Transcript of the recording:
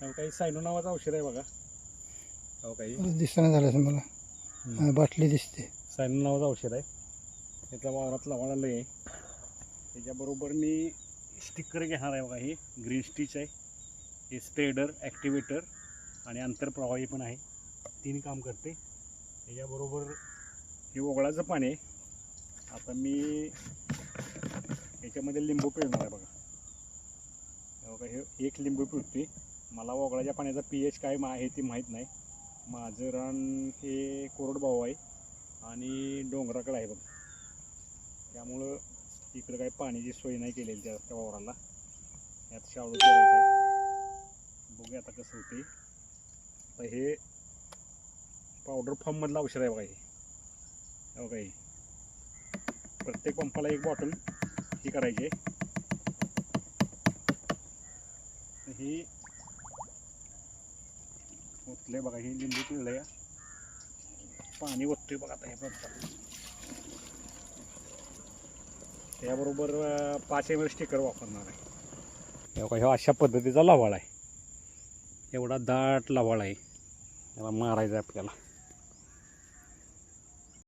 काही सायनो नावाचं औषध आहे बघा. हो काही. दिसणं झालं असं मला. हा, बाटली दिसते. सायनो नावाचं औषध आहे. त्याचा वावरात लावायला लय आहे. त्याच्याबरोबर मी स्टिकर घेणार आहे बघा हे. ग्रीन स्टिच आहे. हे स्प्रेडर ॲक्टिवेटर आणि अंतरप्रवाही पण आहे. तीन काम करते. त्याच्याबरोबर हे ओघळाचं पाणी आहे. आता मी याच्यामध्ये लिंबू पिळणार आहे बघा. हे बघा हे एक लिंबू पिळतोय मला ओघळाच्या पाण्याचा पी एच काय मा- आहे ते माहीत नाही. माझं रान हे कोरडभाऊ आहे आणि डोंगराकडं आहे बघ. त्यामुळं इकडं काही पाण्याची सोय नाही केलेली त्या त्या वावराला. यात शाळू बघू आहे. बघूया आता कसं होते तर हे पावडर फॉर्ममधलं औषध आहे बघा हे. बघा हे. प्रत्येक पंपाला एक बॉटल ही करायची आहे. ही ओतले बघा हे लिंबू पिळलं पाणी ओततोय बघा आता हे पंपाला त्याबरोबर पाच एम एल स्टिकर वापरणार आहे. बघा ह्या अशा पद्धतीचा लवाळ आहे. एवढा दाट लवाळ आहे. त्याला मारायचा आहे आपल्याला.